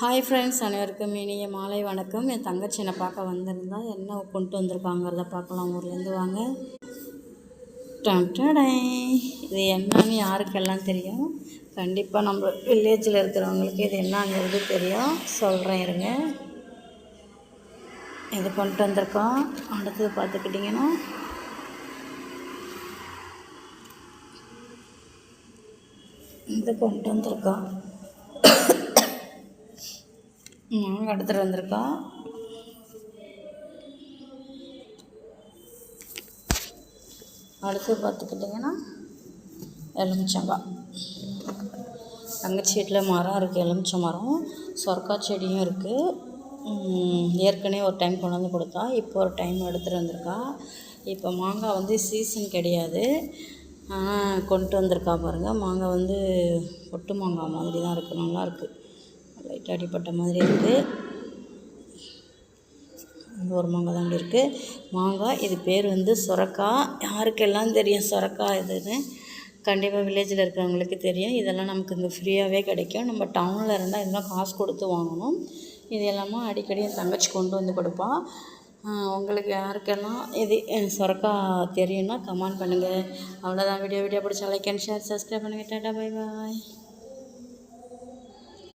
Hi friends அனைவருக்கும் இனிய மாலை வணக்கம். என் தங்கச்சி என்னை பார்க்க வந்திருந்தா என்ன கொண்டு வந்திருக்காங்கிறத பார்க்கலாம். ஊர்லேருந்து வாங்க. இது என்னன்னு யாருக்கெல்லாம் தெரியும்? கண்டிப்பாக நம்ம வில்லேஜில் இருக்கிறவங்களுக்கு இது என்னங்கிறது தெரியும். சொல்கிறேன் இருங்க. இது கொண்டு வந்திருக்கோம். அடுத்தது பார்த்துக்கிட்டிங்கன்னா. இது கொண்டு வந்திருக்கோம். எடுத்துகிட்டு வந்திருக்கோம் அடுத்து பார்த்துக்கிட்டிங்கன்னா எலுமிச்சங்காய் தங்கச்சி வீட்டில் மரம் இருக்குது எலுமிச்சை மரம். சொர்க்கா செடியும் இருக்குது ஏற்கனவே ஒரு டைம் கொண்டு வந்து கொடுத்தா இப்போ ஒரு டைம் எடுத்துகிட்டு வந்திருக்கா. இப்போ மாங்காய் வந்து சீசன் கிடையாது. ஆனால் கொண்டு வந்திருக்கா பாருங்கள் மாங்காய் வந்து ஒட்டு மாங்காய் மாதிரி தான் இருக்குது நல்லாயிருக்கு லைட்டாக அடிப்பட்ட மாதிரி இருக்குது. ஒரு மாங்காய் தான் இருக்குது மாங்காய் இது பேர் வந்து சுரக்காய் யாருக்கெல்லாம் தெரியும் சுரக்காய் இதுன்னு? கண்டிப்பாக வில்லேஜில் இருக்கிறவங்களுக்கு தெரியும். இதெல்லாம் நமக்கு இங்கே ஃப்ரீயாகவே கிடைக்கும். நம்ம டவுனில் இருந்தால் இதெல்லாம் காசு கொடுத்து வாங்கணும். இது எல்லாமே அடிக்கடி என் தங்கச்சி கொண்டு வந்து கொடுப்பா. உங்களுக்கு யாருக்கெல்லாம் இது சொரக்கா தெரியும்னா கமெண்ட் பண்ணுங்கள் அவ்வளோதான் வீடியோ வீடியோ பிடிச்சா லைக் அண்ட் ஷேர் சப்ஸ்கிரைப் பண்ணுங்கள் டாட்டா பை பாய்